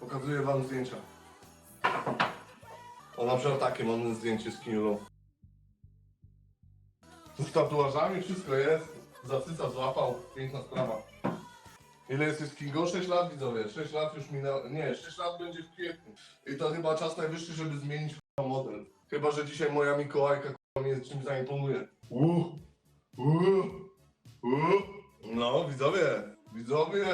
Pokazuję wam zdjęcia. O, na przykład takie mam zdjęcie z Kiniulą. Z tatuażami wszystko jest. Zasysa złapał. Piękna sprawa. Ile jest z Kingo? 6 lat widzowie. 6 lat już minęło. Nie, 6 lat będzie w kwietniu. I to chyba czas najwyższy, żeby zmienić model. Chyba, że dzisiaj moja Mikołajka k***a, mnie czymś zaimponuje. Uh, uh, uh. No, widzowie, widzowie.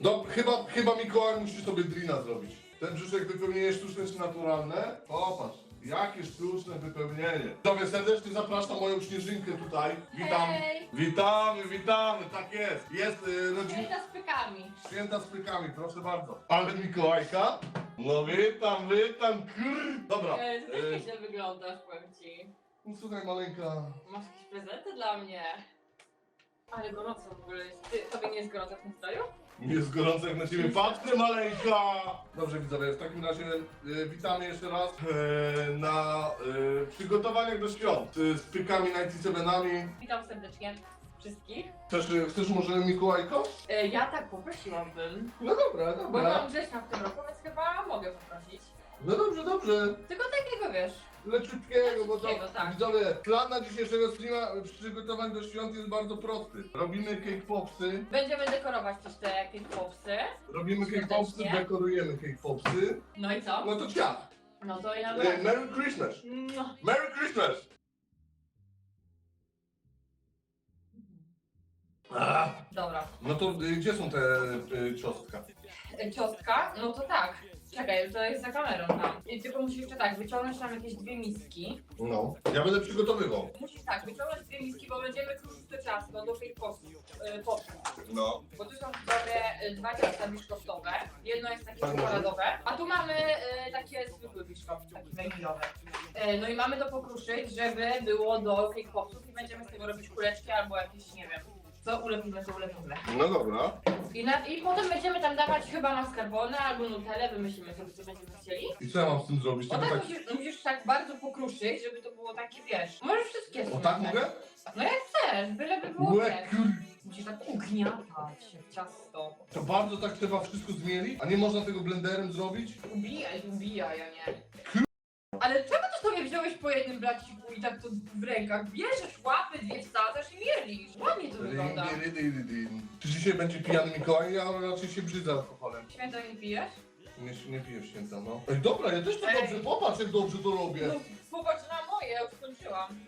No, chyba, chyba Mikołaj musi sobie drina zrobić. Ten brzuszek wypełnienie sztuczne czy naturalne? Popatrz, jakie sztuczne wypełnienie. Widzowie, serdecznie zapraszam moją śnieżynkę tutaj. Witam. Hej! Witamy, witamy, tak jest. Jest y, rodzina. Święta z pykami. Święta z pykami, proszę bardzo. Ale Mikołajka? No witam, witam. Dobra. E, y, wyglądasz, powiem ci. no słuchaj, maleńka. Masz jakieś prezenty dla mnie? Ale gorąco w ogóle jest. Ty, tobie nie jest gorąco w tym stroju? Jest gorąco jak na ciebie patrzę, maleńka! Dobrze widzowie, w takim razie y, witamy jeszcze raz y, na y, przygotowaniach do świąt y, z pykami 97ami. Witam serdecznie wszystkich. Chcesz, y, chcesz może Mikołajko? E, ja tak poprosiłabym. No dobra, Bo dobra. mam grześnia w tym roku, więc chyba mogę poprosić. No dobrze, dobrze. Tylko takiego wiesz. Leciutkiego, bo to Leciutkiego, tak. widzowie, plan na dzisiejszego streama przygotowań do świąt jest bardzo prosty. Robimy cake popsy, Będziemy dekorować też te cake popsy. robimy cake popsy, dekorujemy cake popsy. No i co? No to ciach. No to i E, naprawdę. Merry Christmas! No. Merry Christmas! A, Dobra. no to y, gdzie są te y, ciostka? E, Ciostka? No to tak. Czekaj, to jest za kamerą tam. I tylko musisz jeszcze tak, wyciągnąć tam jakieś dwie miski. No. Ja będę przygotowywał. Musisz tak, wyciągnąć dwie miski, bo będziemy kruszyć to ciasto do tej popsów. Yy. No. Bo tu są sobie y, dwa ciasta biszkoptowe. Jedno jest takie Tak, czekoladowe, a tu mamy y, takie zwykłe biszkopty, takie węglowe. Y, no i mamy to pokruszyć, żeby było do cake popsów i będziemy z tego robić kuleczki albo jakieś, nie wiem, co ulepimy, to ulepimy. No dobra. I, na, I potem będziemy tam dawać chyba mascarpone albo nutellę, wymyślimy sobie, co będziemy chcieli. I co ja mam z tym zrobić? O Tylko tak tak... musisz, musisz tak bardzo pokruszyć, żeby to było takie, wiesz, możesz wszystkie O tak mogę? No jak chcesz, byleby było, Łe, wiesz. kur... Musisz tak ugniatać się w ciasto. To bardzo tak trzeba wszystko zmielić? A nie można tego blenderem zrobić? Ubijaj, ubijaj, a nie. Ale sobie wziąłeś po jednym braciku i tak to w rękach? Bierzesz łapy, dwie wsadzasz i mierlisz. Ładnie to wygląda. Rin, rin, rin. Czy dzisiaj będzie pijany Mikołaj? Ja raczej się brzydzę alkoholem. Święta nie pijesz? Nie, nie piję w święta, no. Ej, dobra, ja też to Ej. dobrze, popatrz jak dobrze to robię. No, popatrz na moje, ja już skończyłam.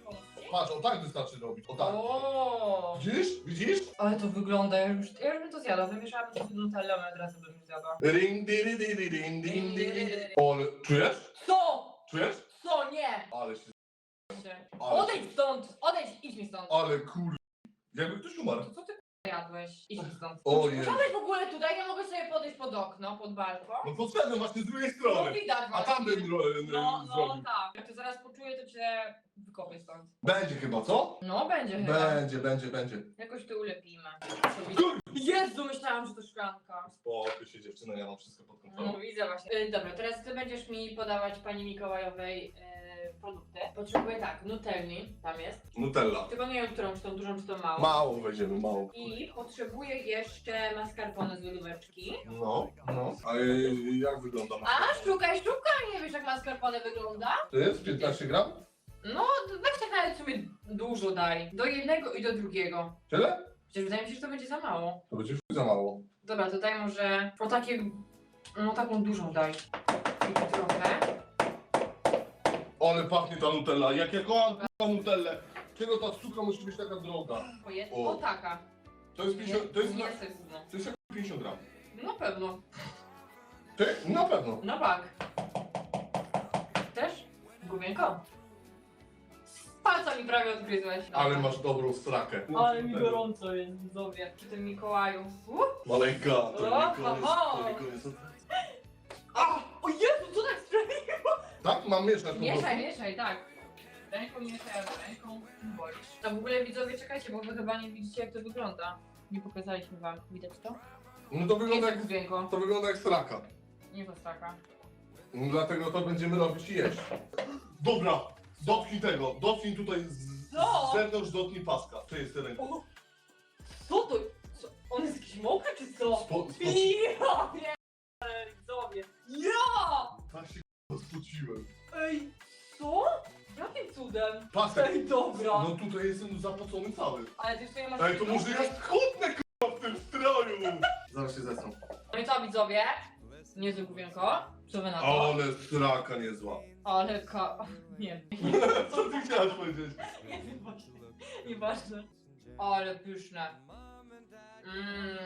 Patrz, o tak wystarczy robić, o tak. O, Widzisz? Widzisz? Ale to wygląda, ja już, ja już bym to zjadła. Wymieszałabym to z nutellą i od razu bym zjadła. Ring, diri, diri, ring, ding, ding. O, ale czujesz? Co? Czujesz? Co? Nie! Ale się... Odejdź stąd! Odejdź, idź mi stąd! Ale kur... Jakby ktoś umarł. To co ty jadłeś? Idź mi stąd. O Jezu. Usiadłeś w ogóle tutaj, nie mogę sobie podejść pod okno, pod balkon? No podszedłem właśnie z drugiej No strony. widać A tam bym ro- No, no zrobił. tak. Jak to zaraz poczuję, to cię wykopię stąd. Będzie chyba, co? No, będzie chyba. Będzie, będzie, będzie. Jakoś to ulepimy. Kur... Jezu, myślałam, że to szklanka. Spokój się dziewczyna, ja mam wszystko pod kontrolą. No widzę właśnie. Y, dobra, teraz ty będziesz mi podawać pani Mikołajowej y, produkty. Potrzebuję tak, nutelli, tam jest. Nutella. Tylko nie wiem, którą, czy tą dużą, czy tą małą. Mało weźmiemy, mało. I potrzebuję jeszcze mascarpone z lodóweczki. No, no. A y, jak wygląda? A, szukaj, szukaj, nie wiesz jak mascarpone wygląda? To jest 15 gram? No, weź tak nawet sobie dużo daj. Do jednego i do drugiego. Tyle? Przecież wydaje mi się, że to będzie za mało. To będzie chuj za mało. Dobra, to daj może o takie, no taką dużą daj. I tu trochę. Ale pachnie ta Nutella, jak ja kocham k***a Nutellę. Czego ta sztuka musi być taka droga? O, jest, O. o taka. To jest 50, to jest, na, jest gówno. to jest jak 50 gram. Na pewno. Ty? Na pewno. No tak. Też? Główienko. Palca mi prawie odgryzłeś. Ale masz dobrą strakę. Ale mi gorąco jest, widzowie, przy tym Mikołaju. Uh. Maleńka, to O, koniec, ho, ho. to. A! O Jezu, co tak sprawiło? Tak? Mam mieszać po Mieszaj, prostu? mieszaj, tak. Ręką mieszaj, a ręką wolisz. A w ogóle widzowie, czekajcie, bo wy chyba nie widzicie jak to wygląda. Nie pokazaliśmy wam. Widać to? No to wygląda jak, Jest to wygląda jak straka. Nie to taka. No Dlatego to będziemy robić i jeść. Dobra, Dotknij tego, dotknij tutaj z, z zewnątrz, dotknij paska. To jest ten Co to? Co? On jest jakiś mokry czy co? Spo- spo- Ja pierdolę, widzowie. Ja! Tak się spociłem. Ej, co? Jakim cudem? Pasek. Ej, dobra. No tutaj jestem zapocony cały. Ale ty w masz... Ale to może ja schudnę k***a w tym stroju. Zaraz się zesram. No i co widzowie? Niezłe główienko. Co wy na to? Ale straka niezła. Ale ka... Nie Co ty chciałaś powiedzieć? Nie wiem właśnie. Nieważne. Ale pyszne. Mmm.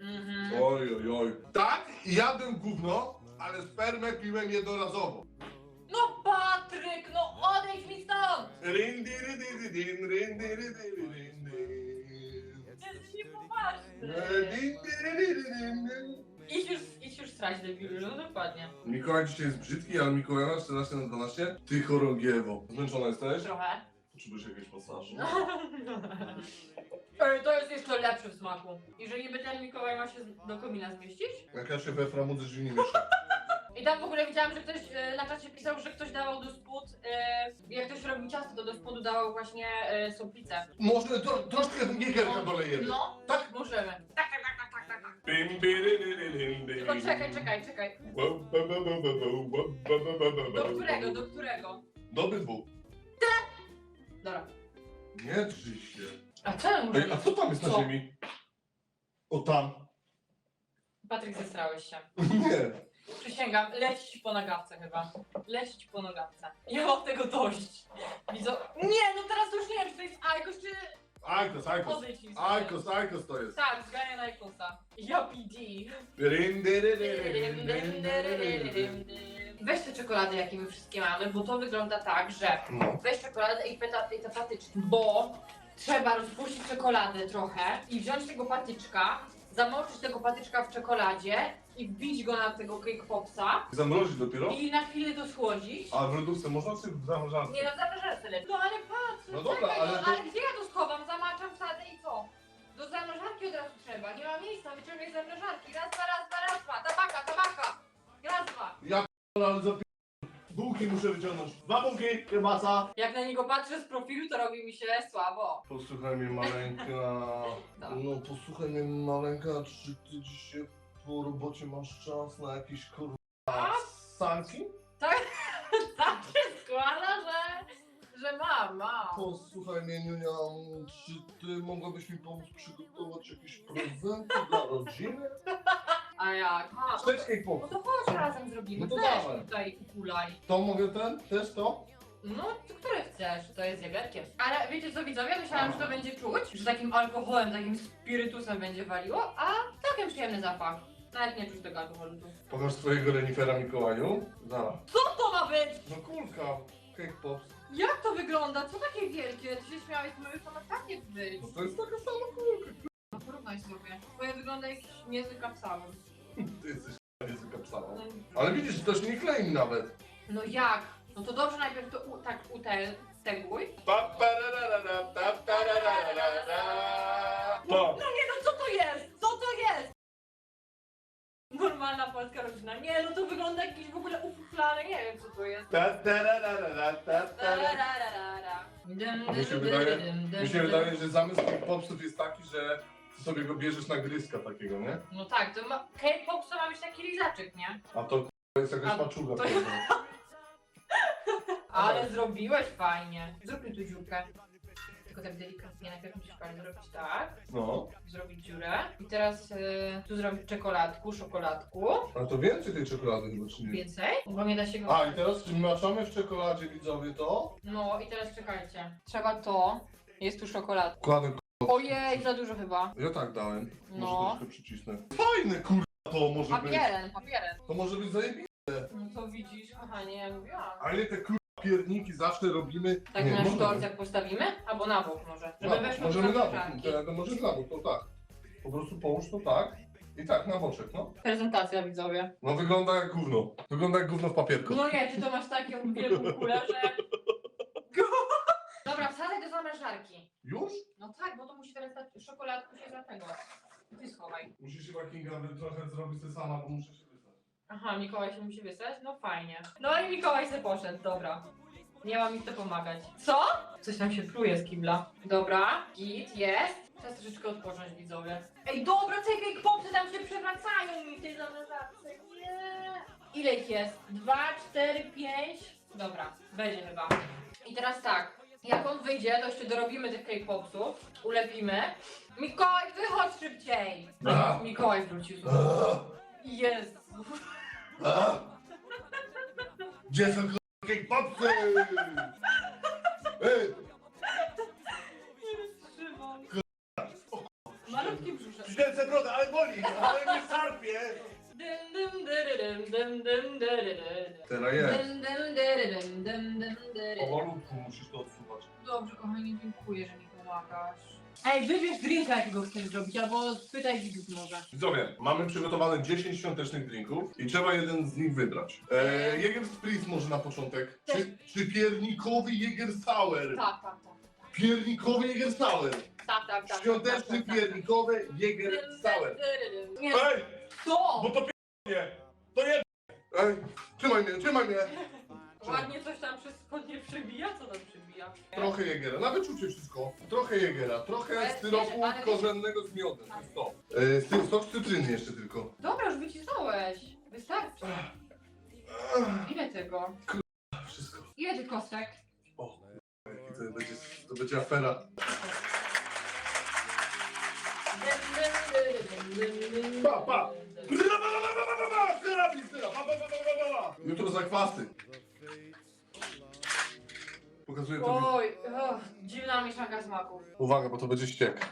Mhm. Oj, oj, oj. Tak, jadłem gówno, ale spermę piłem jednorazowo. No Patryk, no odejdź mi stąd! Rindiridididin, rindiridididin. Jesteś niepoważny. Rindiridididin. Idź już, idź już strać debilu, no dokładnie. Mikołaj dzisiaj jest brzydki, ale Mikołaj 14 na 12. Ty chorągiewo. Zmęczona jesteś? Trochę. Potrzebujesz jakiegoś masażu? Ej, to jest jeszcze lepsze w smaku. Jeżeli by ten Mikołaj ma się do komina zmieścić? Jak ja się we framudze drzwi nie mieszam. I tam w ogóle widziałam, że ktoś e, na czacie pisał, że ktoś dawał do spód, e, jak ktoś robi ciasto, to do spodu dawał właśnie e, soplicę. Może to, troszkę niegerka dolejemy. No, Tak? możemy. Tak, Bim, biryryryryrim, Tylko bim. czekaj, czekaj, czekaj. Do którego, do którego? Do obydwu. Dobra. Nie drzyj się. A muszę... Ej, a co tam jest na Co? ziemi? O tam. Patryk, zestrałeś się. Nie. Przysięgam, leci ci po nagawce chyba. Leci ci po nagawce. Ja mam tego dość. Widzą... Nie, no teraz już nie wiem, czy to jest Aikos, czy... Aikos, Aikos. Podejdź Aikos, Aikos to jest. Tak, zgania na Aikosa. Ja PD. Weź te czekolady, jakie my wszystkie mamy, bo to wygląda tak, że No. weź czekoladę i, peta, i te patyczki, bo trzeba rozpuścić czekoladę trochę i wziąć tego patyczka, zamoczyć tego patyczka w czekoladzie i wbić go na tego cake popsa Zamrozić dopiero? i na chwilę to schłodzić. A w lodówce można czy w zamrażarce? Nie no, zamrażarce lepiej. No ale patrz, No no dobra, czekaj, ale no, to- ale gdzie ja to schowam? Zamaczam, wsadzę i co? Do zamrażarki od razu trzeba, nie ma miejsca, wyciągaj z zamrażarki. Raz, dwa, raz, dwa, raz, dwa. Tabaka, tabaka. Raz, dwa. Ja ale za Bułki muszę wyciągnąć. Dwa bułki, kiełbasa. Jak na niego patrzę z profilu, to robi mi się słabo. Posłuchaj mnie maleńka. No posłuchaj mnie maleńka, czy ty dzisiaj po robocie masz czas na jakieś kurwa sanki? Tak się składa, że, że mam, mam. Posłuchaj mnie Niunia, czy ty mogłabyś mi pomóc przygotować jakieś prezenty dla rodziny? A jak? A, Wstecz cake no to chodź razem zrobimy. No to Weź dawaj. tutaj kulaj. To mogę ten? Też to? No, to które chcesz? To jest jagerkiem. Ale wiecie co widzowie? Myślałam, że to będzie czuć, że takim alkoholem, takim spirytusem będzie waliło, a całkiem przyjemny zapach. Nawet nie czuć tego alkoholu tu. Pokaż swojego renifera Mikołaju. Zaraz. Co to ma być? No kulka. Cake pops. Jak to wygląda? Co takie wielkie? Ty się śmiałeś, to już to ma takie być. No to jest taka sama kulka. No porównaj sobie. Twoje wygląda jak niezły kapsalon. Ty jesteś niezły kapsałą. Ale widzisz, to się nie klei nawet. No jak? No to dobrze najpierw to u, tak utel, steguj. Pa, pararara, pa, pararara. Pa. No nie no, co to jest? Co to jest? Normalna polska rodzina. Nie, no to wygląda jakiś w ogóle ufuflany, nie wiem co to jest. Ta, tararara, ta, tara. Tarararara. Dym, Mi się wydaje- Mi się wydaje, że zamysł tych popsów jest taki, że ty sobie go bierzesz na gryzka takiego, nie? No tak, to ma... K-pop to ma być taki lizaczek, nie? A to k***a, jest jakaś A maczuga. to-. Ale zrobiłeś fajnie. Zrób mi tu dziurkę. Tylko tak delikatnie, najpierw musisz parę zrobić tak. No. Zrobić dziurę. I teraz y, tu zrobić czekoladku, szokoladku. A to więcej tej czekolady chyba, czy nie? Więcej? Bo nie da się go... A i teraz czy maczamy w czekoladzie widzowie to? No i teraz czekajcie. Trzeba to. Jest tu czekolada. Kładę Ojej, za dużo chyba. Ja tak dałem. No. Może troszkę przycisnę. Fajne kurwa to może być. Papierem, papierem. To może być zajebiste. No to widzisz, kochanie, ja mówiłam. Ale te kurwa pierniki zawsze robimy. Tak Nie, na może sztorc jak postawimy? Albo na bok może. Żeby Na bok. weszło Możemy na bok. To, to może na bok, to tak. Po prostu połóż to tak. I tak na boczek, no. Prezentacja widzowie. No wygląda jak gówno. Wygląda jak gówno w papierku. No nie, ty to masz taką wielką kulę, że... Dobra, wsadzaj do zamrażarki. Już? No tak, bo to musi teraz dać szokoladku się za tego. Ty schowaj. Musisz chyba Kinga trochę zrobić to sama, bo muszę się. Aha, Mikołaj się musi wysłać? No fajnie. No i Mikołaj se poszedł, dobra. Nie ma mi to pomagać. Co? Coś tam się pluje z kibla. Dobra, git, jest. Czas troszeczkę odpocząć, widzowie. Ej, dobra, cake popsy tam się przewracają mi w tej zamrażarce. Nie. Ile ich jest? Dwa, cztery, pięć. Dobra, będzie chyba. I teraz tak. Jak on wyjdzie, to jeszcze dorobimy tych cake popsów, ulepimy. Mikołaj, wychodź szybciej! Mikołaj wrócił. Jezu. A. Gdzie są cake popsy? Ej, Szymon. Malutki brzuszek. źle brodę, ale boli, ale mnie szarpie. Dym, dym, dyrydym, dym, dym, dyrydym. Teraz jest. Dym, dym, dyrydym, dym, dym, dyrydym. Powolutku musisz to odsuwać. Dobrze, kochanie, dziękuję, że mi pomagasz. Ej, wybierz drinka, jakiego chcesz zrobić, albo spytaj widzów może. Widzowie, mamy przygotowane 10 świątecznych drinków i trzeba jeden z nich wybrać. E, Jäger Spritz może na początek. Czy, czy piernikowy Jäger Sour? Tak, tak, tak. Piernikowy Jäger Sour. Tak, tak, tak. Świąteczny tak, tak, tak. piernikowy Jäger dyrydym. Nie, Ej, co? bo to piernie. To nie. Ej, trzymaj mnie, trzymaj mnie. Ładnie coś tam przez spodnie przebija? Co tam przebija? Trochę Jägera, nawet czucie wszystko. Trochę Jägera, trochę styropu ale- korzennego z miodem. To. E, styr, sok z cytryny jeszcze tylko. Dobra, już wycisnąłeś. Wystarczy. Ile tego? Wszystko. Ile tych kostek? O, jaki to będzie, to będzie afera. Pa, pa. Jutro zakwasy. Pokazuję to. Oj, och, dziwna mieszanka smaków. Uwaga, bo to będzie ściek.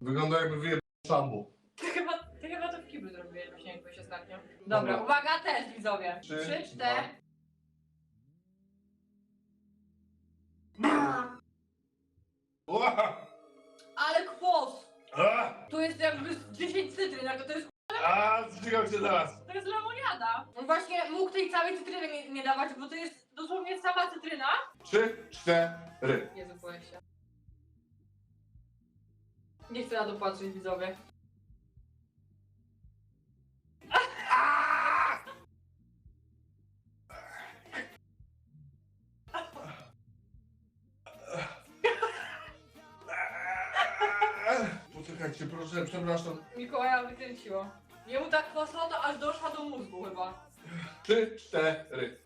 Wygląda jakby wyjebał szambo. Ty chyba, ty chyba to w kiblu zrobiłeś właśnie jak byłeś ostatnio. Dobra, Dobra. uwaga też widzowie. Trzy, Trzy, cztery. Ua! Ale kwas! A! Tu jest jakby z 10 cytryn, jak to jest A! Zdzigam się zaraz. to jest lemoniada. On właśnie mógł tej całej cytryny nie, nie dawać, bo to jest dosłownie sama cytryna. Trzy, cztery. Jezu, boję się. Nie chcę na to patrzeć, widzowie. Poczekajcie, proszę, przepraszam. Mikołaja wykręciło. Jemu tak kwasota, aż doszła do mózgu chyba. Trzy, cztery.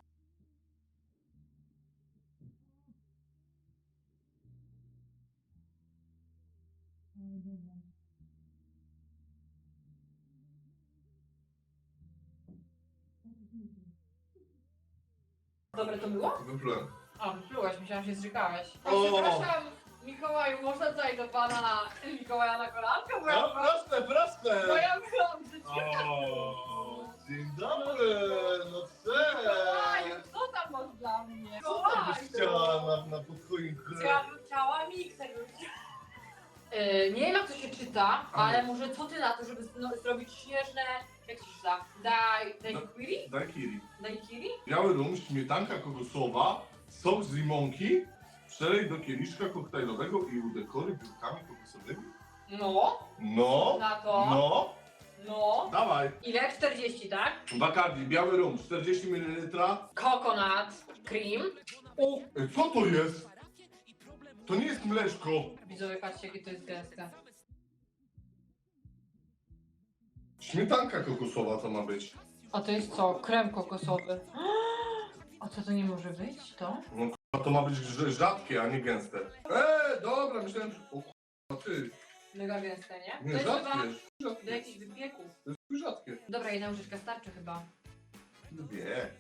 Dobre to było? Wyplułem. A, wyplułeś, myślałam, że się zrzekałeś. A O! przepraszam, Mikołaju, można tutaj do pana Mikołaja na kolankę? Bo ja, No, proste, bo proste. ja byłam. O, dzień dobry, no Mikołaju, cześć. co tam masz dla mnie? Co tam byś Mikołaju. chciała na, na bym chciała mikser. Yy, nie wiem jak to się czyta, ale może co ty na to, żeby no, zrobić śnieżne, jak to się czyta? Daj, daiquiri? Daiquiri. Daiquiri? Biały rum, śmietanka kokosowa, sok z limonki, przelej do kieliszka koktajlowego i udekory biurkami kokosowymi. No, No, na to. no, No. dawaj. Ile? 40, tak? Bacardi, biały rum, 40 ml. Coconut cream. Ej, Co to jest? To nie jest mleczko. Widzowie, patrzcie jakie to jest gęste. Śmietanka kokosowa to ma być. A to jest co? Krem kokosowy. A co to nie może być? To? No k***a, to ma być rz- rzadkie, a nie gęste. Eee, dobra, myślałem, że... O k***a, ty. Mega gęste, nie? Nie, to jest chyba do Rzadkie. jakichś wypieków. To jest rzadkie. Dobra, jedna łyżeczka starczy chyba. Nie.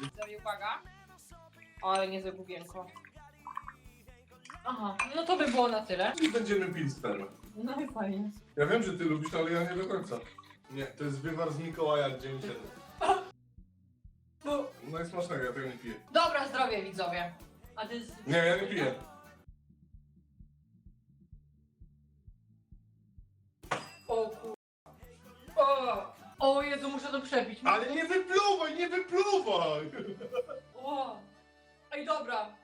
Widzowie, uwaga. Ale niezłe gubienko. Aha, no to by było na tyle. I będziemy pić spermę. No i fajnie. Ja wiem, że ty lubisz, ale ja nie do końca. Nie, to jest wywar z Mikołaja dzień temu. Bo... No i smacznego, ja tego nie piję. Dobra, zdrowie widzowie. A Nie, ja nie piję. O kur... O! O Jezu, muszę to przepić. Ale nie wypluwaj, nie wypluwaj! O! Ej, dobra.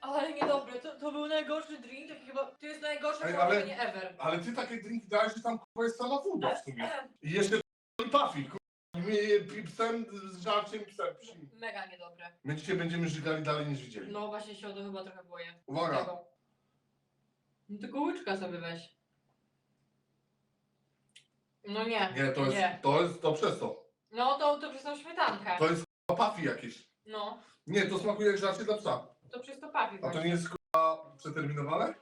Ale niedobre, to, to był najgorszy drink, chyba... To jest najgorsze Ej, połączenie ever. Ale ty takie drinki dałeś, że tam kurwa jest sama woda w sumie. I jeszcze kurwa. Mi- psem, z żarciem psem psim. Mega niedobre. My dzisiaj będziemy żygali dalej niż widzieli. No właśnie się o to chyba trochę boję. Uwaga. Tego. No tylko łyczka sobie weź. No nie. Nie, to jest, Nie. to jest, to przez to. No to, to przez tą śmietankę. To jest pafi jakieś. No, Nie, to smakuje jak żarcie dla psa. to przez to papi A to nie jest k***a przeterminowane?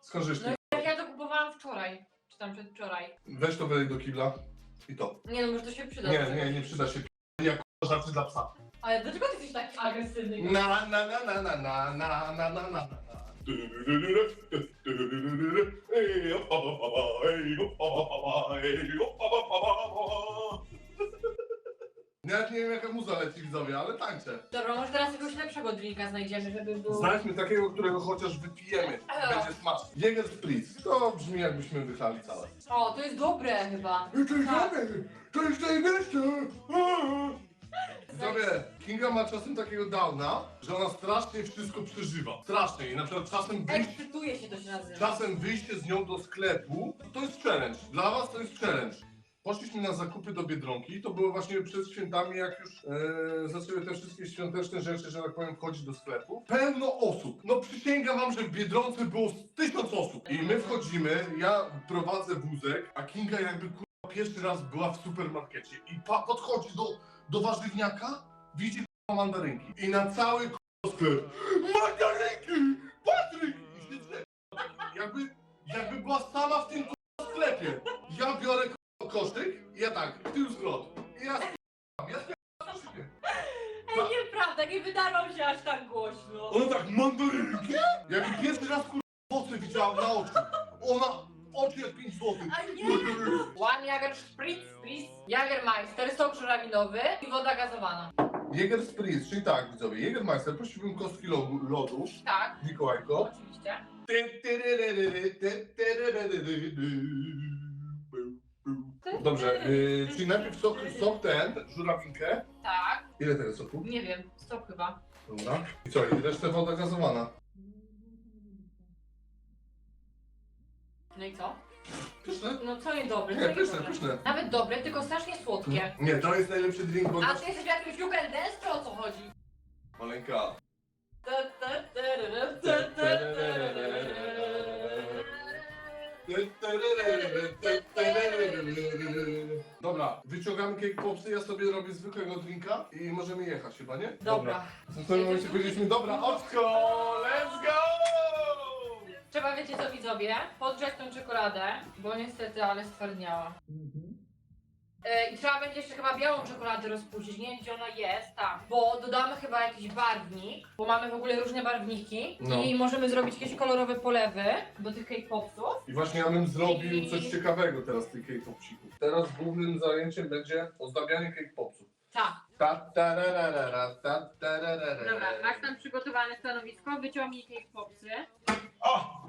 Skąd żeś No jak ja to kupowałam wczoraj. Czy tam przedwczoraj. Weź to wylej do kibla i to. Nie no, może to się przyda. Nie, nie, nie przyda się jak żarcie dla psa. Ale dlaczego ty jesteś taki agresywny? Na na na na na na na na na na Nawet nie wiem jaka muza leci widzowie, ale tańczę. Dobra, może teraz jakiegoś lepszego drinka znajdziemy, żeby był... Znajdźmy takiego, którego chociaż wypijemy. Będzie smaczny. Jäger Spritz. To brzmi jakbyśmy wychlali całe. O, to jest dobre chyba. To jest Tak. dobre! To jest najlepsze! Widzowie, Kinga ma czasem takiego downa, że ona strasznie wszystko przeżywa. Strasznie. I na przykład czasem wyjść, Ekscytuje się to się nazywa. czasem wyjście z nią do sklepu, to jest challenge. Dla was to jest challenge. Poszliśmy na zakupy do Biedronki, to było właśnie przed świętami, jak już e, zaczęły te wszystkie świąteczne rzeczy, że tak powiem, wchodzić do sklepu. Pełno osób. No przysięgam wam, że w Biedronce było tysiąc osób. I my wchodzimy, ja prowadzę wózek, a Kinga jakby kurwa pierwszy raz była w supermarkecie i pa, podchodzi do, do warzywniaka, widzi kurwa mandarynki. I na cały kurwa sklep mandarynki! Patryk! I się jakby, jakby była sama w tym kurwa sklepie. Ja biorę koszyk i ja tak, ty zwrot. I ja ja. Ej, nieprawda, nie wydarłam się aż tak głośno. Ona tak, mandarynki? Jakby pierwszy raz kurwa owoce widziałam na oczy. Ona, oczy jak 5 złotych. A nie! One Jager Spritz, Spritz, Jagermeister, sok żurawinowy i woda gazowana. Jäger Spritz, czyli tak widzowie, Jägermeister, prosiłbym kostki lodu, lodu Tak, Mikołajko. oczywiście. Dobrze, yy, czyli najpierw sok, sok ten, żurawinkę. Tak, Ile tego soku? nie wiem, stop chyba. Dobra. I co, i resztę woda gazowana. No i co? Pyszne? No co niedobre, co Nie, pyszne, niedobre. pyszne. Nawet dobre, tylko strasznie słodkie. Nie, to jest najlepszy drink, bo... A ty jesteś w jakimś and Dance, czy o co chodzi? Maleńka. Dobra, wyciągamy cake popsy, ja sobie robię zwykłego drinka i możemy jechać chyba, nie? Dobra. W tym momencie powiedzieliśmy, dobra, oczko, let's go! Trzeba, wiecie co widzowie, podgrzać tą czekoladę, bo niestety, ale stwardniała. E, I trzeba będzie jeszcze chyba białą czekoladę rozpuścić, nie wiem gdzie ona jest, tam. Bo dodamy chyba jakiś barwnik, bo mamy w ogóle różne barwniki No. i możemy zrobić jakieś kolorowe polewy do tych cake popsów. I właśnie ja bym zrobił coś ciekawego teraz z tych cake popsików. Teraz głównym zajęciem będzie ozdabianie cake popsów. Tak. Ta tararara, ta tararara. Dobra, masz tam przygotowane stanowisko, wyciągnij cake popsy. O!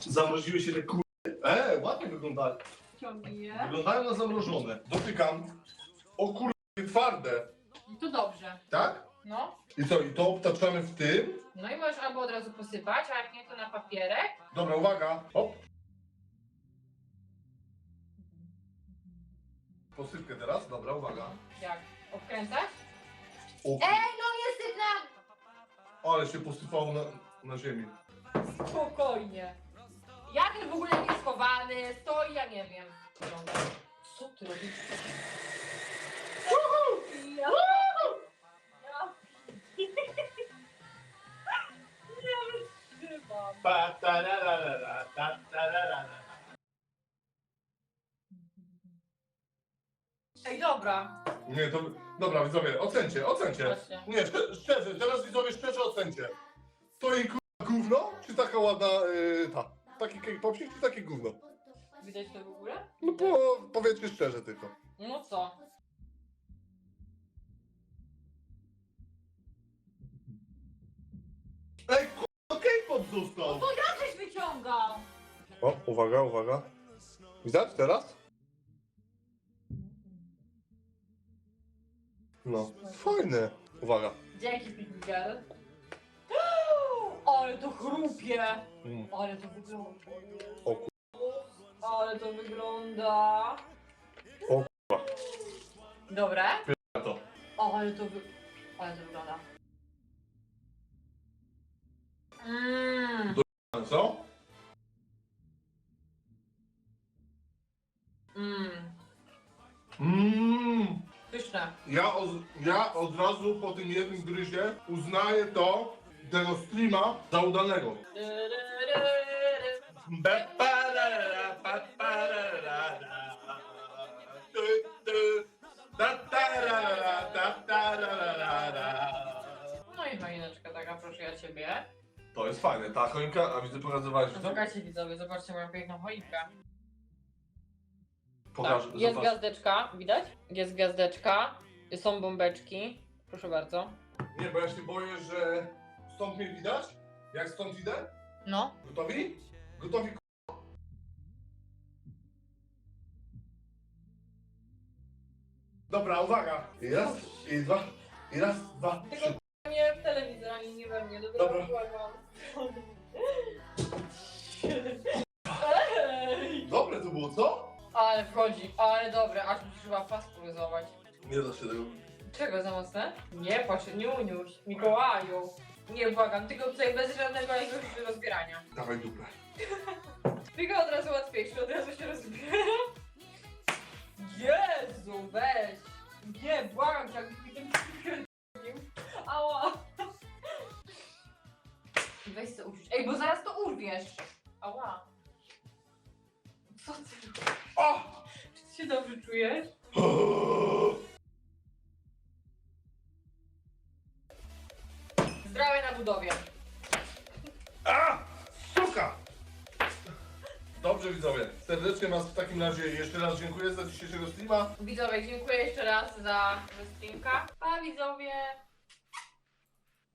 Zamroziły się te kur... E, ładnie wyglądają. Ciągnij je. Wyglądają na zamrożone. Dotykam. O kur... twarde. I to dobrze. Tak? No. I co, i to obtaczamy w tym? No i możesz albo od razu posypać, a jak nie to na papierek. Dobra, uwaga. Hop. Posypkę teraz, dobra, uwaga. Jak? Obkręcać? O, Ej, no nie sypnę! ale się posypało na, na ziemi. Spokojnie. Jak w ogóle nie schowany, stoi, ja nie wiem. Co ty robisz? Ja... Ja... Nie wytrzymam. Pa, tararara, ta, tararara. Ej, dobra. Nie, to... Dobra, widzowie, ocencie, ocencie. Właśnie. Nie, szczerze, szczerze, teraz widzowie szczerze ocencie. To jej ku- gówno, czy taka ładna, yy, ta, taki cake popsik, czy takie gówno? Widać to w ogóle? No po, powiedzcie szczerze tylko. No co? Ej, k***a, cake pop został! To ja żeś wyciągał! O, uwaga, uwaga. Widać teraz? No, fajne. Uwaga. Dzięki, Pigger. Ale to chrupie! Mm. Ale to wygląda. O ku- Ale to wygląda. Dobre? Na to. O, ale to wy... Ale to wygląda. Mmm. Co? Mmm. Mmm. Pyszne. Ja, od, ja od razu po tym jednym gryzie uznaję to, tego streama za udanego. No i choineczka taka, proszę ja ciebie. To jest fajne, ta choinka, a widzę pokazywałeś to? czekajcie widzowie, zobaczcie moją piękną choinkę. Pokaż, Tak, jest zobacz. gwiazdeczka, widać? Jest gwiazdeczka, są bombeczki. Proszę bardzo. Nie, bo ja się boję, że stąd mnie widać. Jak stąd idę? No. Gotowi? Gotowi? k***a? Dobra, uwaga. I raz, i dwa, i raz, dwa, Tylko trzy. nie w telewizor, ani nie we mnie. Dobra, Dobra. błagam. Ej! Dobre to było, co? Ale wchodzi, ale dobre, aż musisz chyba pas poluzować. Nie da się tego. Czego za mocne? Nie, patrz, nie unióż, Mikołaju. Nie, błagam, tylko tutaj bez żadnego jakiegoś rozbierania. Dawaj dupę. Tylko od razu łatwiejszy, od razu się rozbiera. Jezu, weź! Nie, błagam cię, jakbyś mi przykręcił. Ała! Weź to usiądź. Ej, bo zaraz to urwiesz. Ała. Co ty robisz? O! Czy ty się dobrze czujesz? budowie. A! Suka! Dobrze widzowie, serdecznie was w takim razie jeszcze raz dziękuję za dzisiejszego streama. Widzowie, dziękuję jeszcze raz za streamka. Pa widzowie!